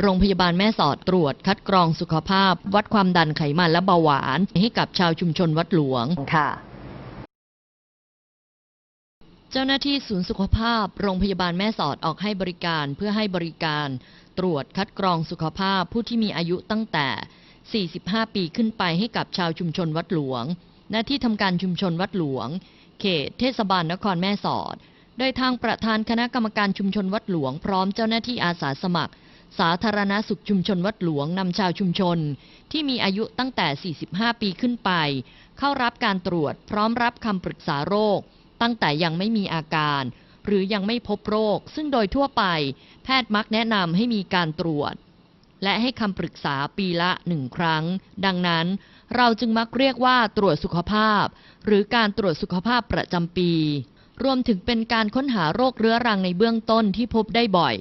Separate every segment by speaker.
Speaker 1: โรงพยาบาลแม่สอดตรวจคัดกรองสุขภาพ วัดความดันไขมันและเบาหวาน ให้กับชาวชุมชนวัดหลวง
Speaker 2: ค่ะ
Speaker 1: เจ้าหน้าที่ศูนย์สุขภาพ โรงพยาบาลแม่สอดออกให้บริการเพื่อให้บริการ ตรวจคัดกรองสุขภาพผู้ที่มีอายุตั้งแต่ 45 ปีขึ้นไปให้กับชาวชุมชนวัดหลวง หน้าที่ทำการชุมชนวัดหลวง เขตเทศบาลนครแม่สอดโดยทางประธานคณะกรรมการชุมชนวัดหลวงพร้อมเจ้าหน้าที่อาสาสมัคร สาธารณสุขชุมชนวัดหลวงนำชาวชุมชน ที่มีอายุตั้งแต่ 45 ปีขึ้นไป เข้ารับการตรวจพร้อมรับคำปรึกษาโรค ตั้งแต่ยังไม่มีอาการ หรือยังไม่พบโรค ซึ่งโดยทั่วไป แพทย์มักแนะนำให้มีการตรวจ และให้คำปรึกษาปีละหนึ่งครั้ง ดังนั้น เราจึงมักเรียกว่าตรวจสุขภาพ หรือการตรวจสุขภาพประจำปี รวมถึงเป็นการค้นหาโรคเรื้อรังในเบื้องต้นที่พบได้บ่อย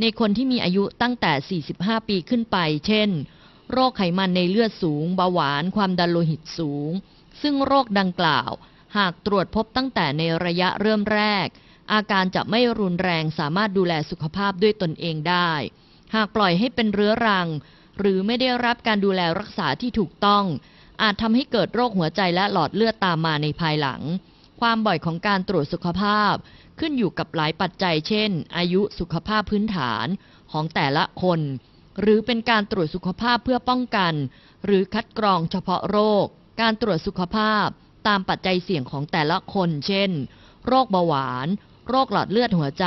Speaker 1: ในคนที่มีอายุตั้งแต่ 45 ปีขึ้นไป เช่น โรคไขมันในเลือดสูง เบาหวาน ความดันโลหิตสูง ซึ่งโรคดังกล่าว หากตรวจพบตั้งแต่ในระยะเริ่มแรก อาการจะไม่รุนแรงสามารถดูแลสุขภาพด้วยตนเองได้ หากปล่อยให้เป็นเรื้อรัง หรือไม่ได้รับการดูแลรักษาที่ถูกต้อง อาจทำให้เกิดโรคหัวใจและหลอดเลือดตามมาในภายหลัง ความบ่อยของการตรวจสุขภาพ ขึ้นอยู่กับหลายปัจจัย เช่น อายุสุขภาพพื้นฐานของแต่ละคน หรือเป็นการตรวจสุขภาพเพื่อป้องกัน หรือคัดกรองเฉพาะโรค การตรวจสุขภาพ ตามปัจจัยเสี่ยงของแต่ละคน เช่น โรคเบาหวาน โรคหลอดเลือดหัวใจ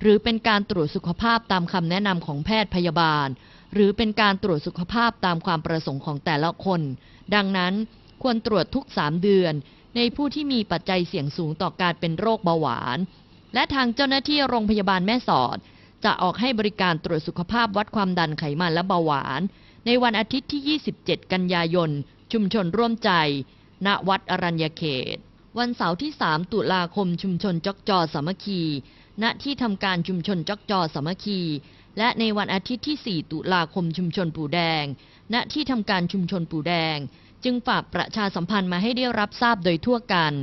Speaker 1: หรือเป็นการตรวจสุขภาพตามคำแนะนำของแพทย์พยาบาล หรือเป็นการตรวจสุขภาพตามความประสงค์ของแต่ละคน ดังนั้น ควรตรวจทุก 3 เดือน ในผู้ที่มีปัจจัยเสี่ยงสูงต่อการเป็นโรคเบาหวาน และทางเจ้าหน้าที่โรงพยาบาลแม่สอด จะออกให้บริการตรวจสุขภาพวัดความดันไขมันและเบาหวาน ในวันอาทิตย์ที่ 27 กันยายน ชุมชนร่วมใจ ณ วัดอรัญญเขต วันเสาร์ที่ 3 ตุลาคมชุมชนจอกจอสามัคคี ณ ที่ทำการชุมชนจอกจอสามัคคีและในวันอาทิตย์ที่ 4 ตุลาคมชุมชนปู่แดง ณ ที่ทำการชุมชนปู่แดง จึงฝากประชาสัมพันธ์มาให้ได้รับทราบโดยทั่วกัน